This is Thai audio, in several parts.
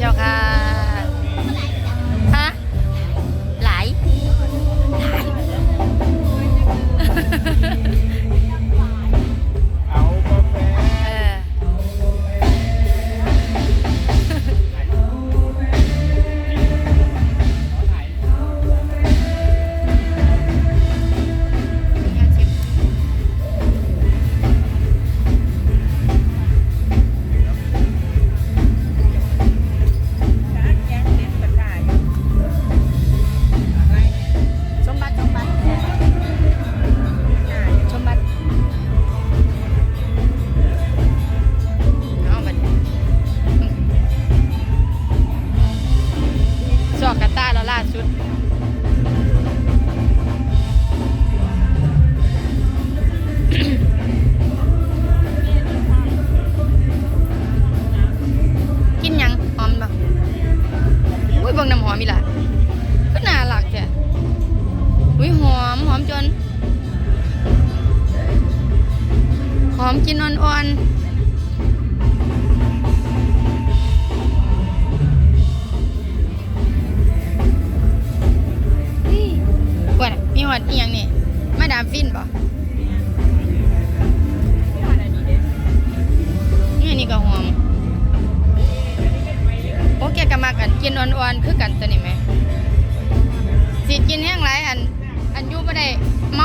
เจ้ มหอมจน หอมกินอ่อนๆอี้ว่าน่ะมีหอดอียงนี่มาดามฟินบ่นี่นี่ก็หอมโอเคก็มากันกินอ่อนๆคือกันตัวนี้ไหมสิกินแห้ง ไร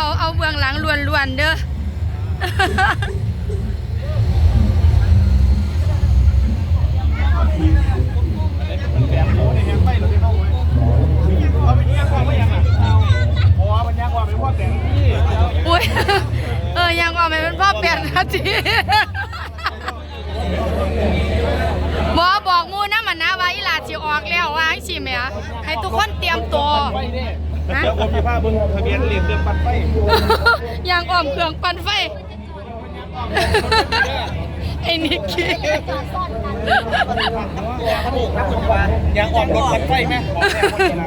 เขาเอาเบื้องหลังล้วนๆเด้อมันแกมโอ้ในแฮมไปเราได้เข้าไว้เอาไปเนี่ยความว่ายังอะเพราะว่ามันยังว่าเป็นว่าแต่งที่อุ้ยเออยังว่าไม่เป็นพ่อเปลี่ยนนาทีบอบอกมูนะมันนะว่าอีหลาสิออกแล้วว่าให้สิแม่ให้ทุกคนเตรียมตัว นี่ยเดี๋ยวผมจะพาเบิ่งทะเบียนเหรียญเดือนปันไฟยางอ้อมเครื่องปั่นไฟ ไอ้นิกกี้ยางออกรถปันไฟไหม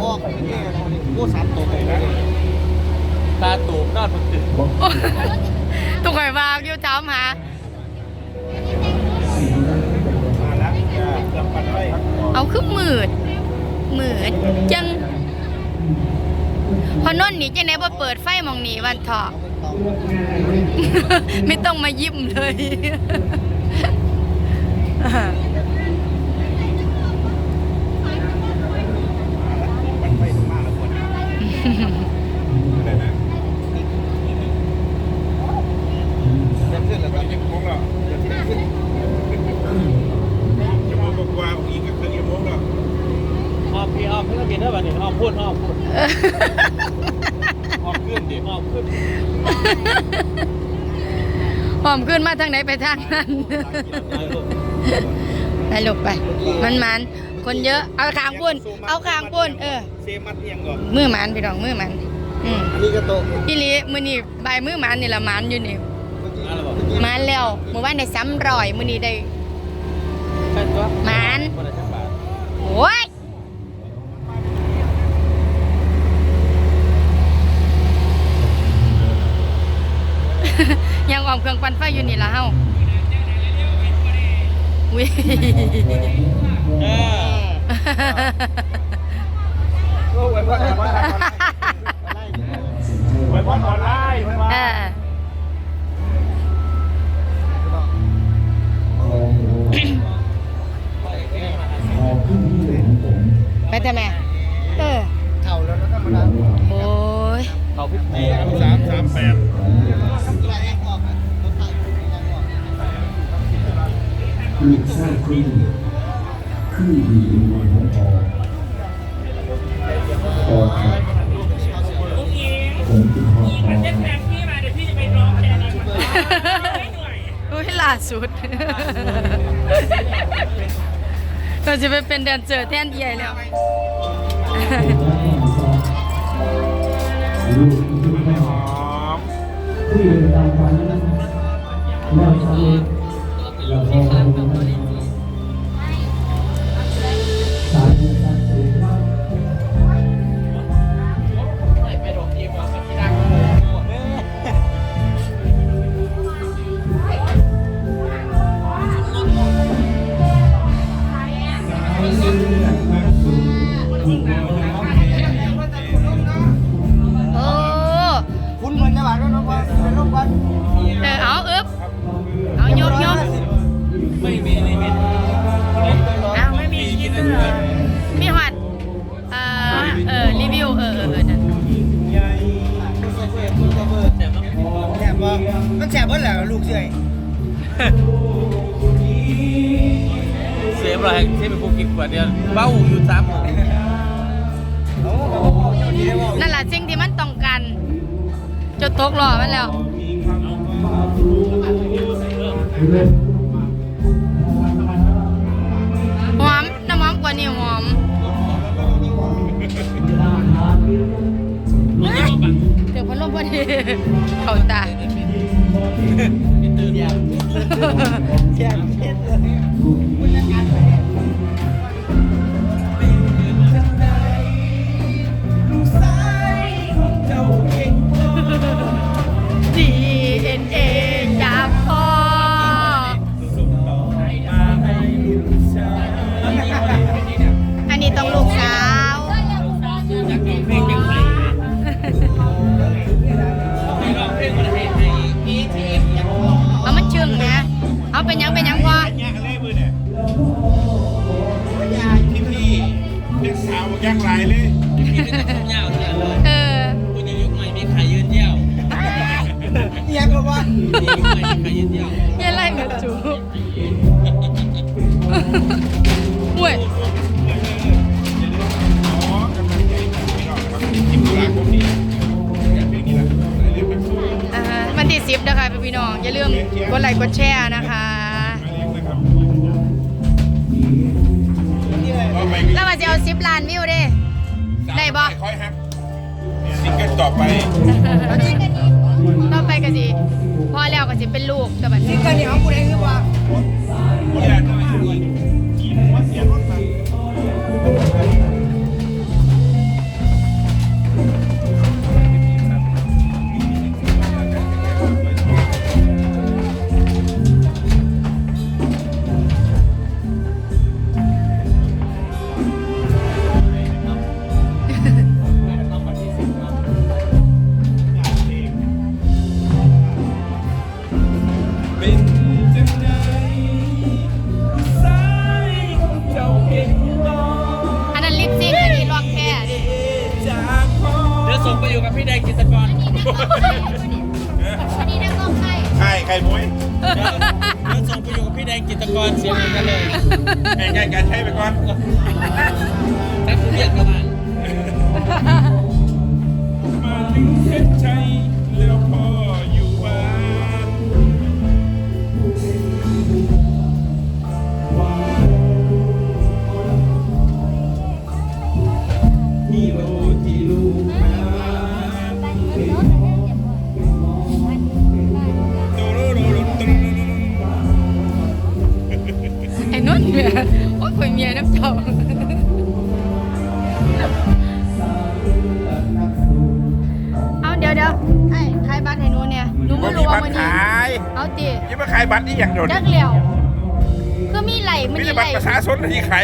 ออกกู้สามตัวเลยนะตาตูบนอดมันตื่นตุกข่อยวางอยู่เช้ามามาแล้วเดือนปันไฟเอาคือมืดมืดจัง พอนอนท์นี่จะไหนบ่เปิดไฟมองหนีวันเถาะ ไม่ต้องมายิ้มเลยปันไฟต้องมาแล้วคนจะขึ้นแล้วครับยังโมงแล้วจะขึ้นจะโมงกว่าอี ออกพี่ออกเพื่อนกินได้ป่ะเนี่ยออกพูดออกพูดออกขึ้นดิออกขึ้นหหอมขึ้นมาทางไหนไปทางนั้นไปลูกไป มันมันคนเยอะ เอาขางปุ่นเอาขางปุ่นเออเซมัดเอียงก่อนมือหมันพี่น้องมือหมันอืมอันนี้ก็โตะพี่ลีมือนี่ใบายมือหมันนี่ละหมันอยู่นี่มาแล้วบอกหมันแล้วเมื่อวานได้ซ้ำรอยมือนี้ได้ใช่ตัวหมันคนละจังบาทโอ้ย ยัง ออมเครื่องปั่นไฟอยู่นี่ละเฮาวิเออโอ้ยพ่อไว้พ่ ลูกชายคนหนึ่งคือดีของพ่อพ่อครับผมคือพ่อพ่อครับอุ้ยล่าสุด เราจะไปเป็นแดนเซอร์แทนใหญ่แล้วลูกคือแม่หอมที่เป็นตามฝันแล้วทำ แฉบเบิ้ลแหละลูกเสื่อยเสียบอะไรที่เป็นผู้กินกว่าเดียวเบ้าอยู่สามหมื่นนั่นแหละสิ่งที่มันต้องการจดตกหล่อมันแล้ว หอม น้ำหอมกว่านี่หอมเดี๋ยวพัดลมพอดี เข้าตา ตื่นยามแฉบเช็ดเลย เอาเป็นหยังเป็นหยังพ่อแยกเลยมือเนี่ยที่พี่เด็กสาวบอกแยกหลายเลยพี่ไม่ต้องทำยาวเท่านั้นเลยเออคุณจะยุคใหม่มีใครยืนเยี่ยวเอียงก็ว่ายุคใหม่มีใครยืนเยี่ยวเยี่ยไรเหมือนจูห่วยอ๋อกำลังใจพี่น้องนะครับที่ตุลาคมนี้อย่างเพลงนี้แหละหลายเรื่องเป็นสู้อ่าฮะวันที่สิบนะคะพี่น้องอย่าลืมกดไลค์กดแชร์นะคะ จะเอาสิบล้านวิวเด้ ได้บ่ ค่อยฮักซิงเกิลต่อไปต่อไปก็สิพอแล้วก็สิเป็นลูกแต่บัดนี้ นี่กันนี่ของกูเองหรือเปล่านี่แหละน้ แล้วส่งไปอยู่กับพี่แดงจิตกรเสียงกันเลยแข่งกันกาใช้ไปก่อนแนักเรียนประมาณมาถึงเส้นชัยแล้วพออยู่บ้านมีโล มาขายบัตรนี่อย่างเดียวจันี่กเหลียวคือมีไหลมันมีมีแต่ไหบัลตรประชาชนที่ขาย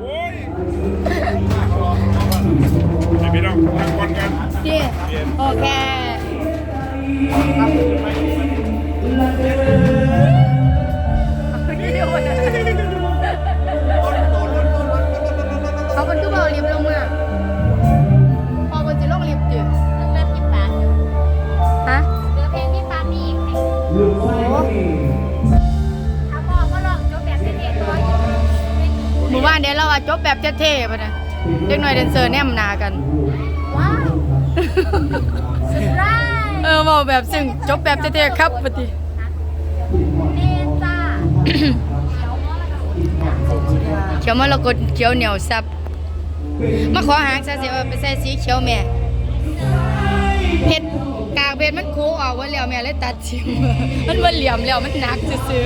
โอ้ยให้พี่น้องทำก่อนกันดีโอเคเขาเป็นคือเบาลิฟต์ลงมา ถ้าบอกก็ลองจบแบบเท่ๆตัวอยู่หมู่บ้านเดี๋ยวเราว่าจบแบบเท่ๆป่ะนะเด็กหน่อยเดนเซอร์แนมหนากัน ว้าวสุดร้ายเออเบาแบบซึ่งจบแบบเท่ๆครับปฏิเนจ้าเดี๋ยวมอละเขียวมรกตเขียวเหนียวซับมาขอหางซะสิว่าไปใส่สีเขียวแม่เห็ดกากเบ็ดมันโค้งออกว่าแล้วแม่เลยตัดชิมมันมันเหลี่ยมแล้วมันหนักซื่อ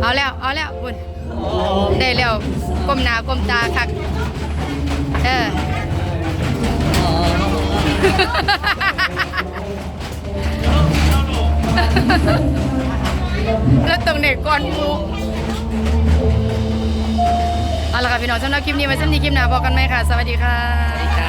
เอาแล้วเอาแล้วบุญได้แล้วก้มหน้าก้มตาคักเออแล้วตรงเด็กก่อนมู เอาละค่ะพี่น้องสำหรับคลิปนี้ไว้สำหรับคลิปหน้าบอกันไหมค่ะ สวัสดีค่ะ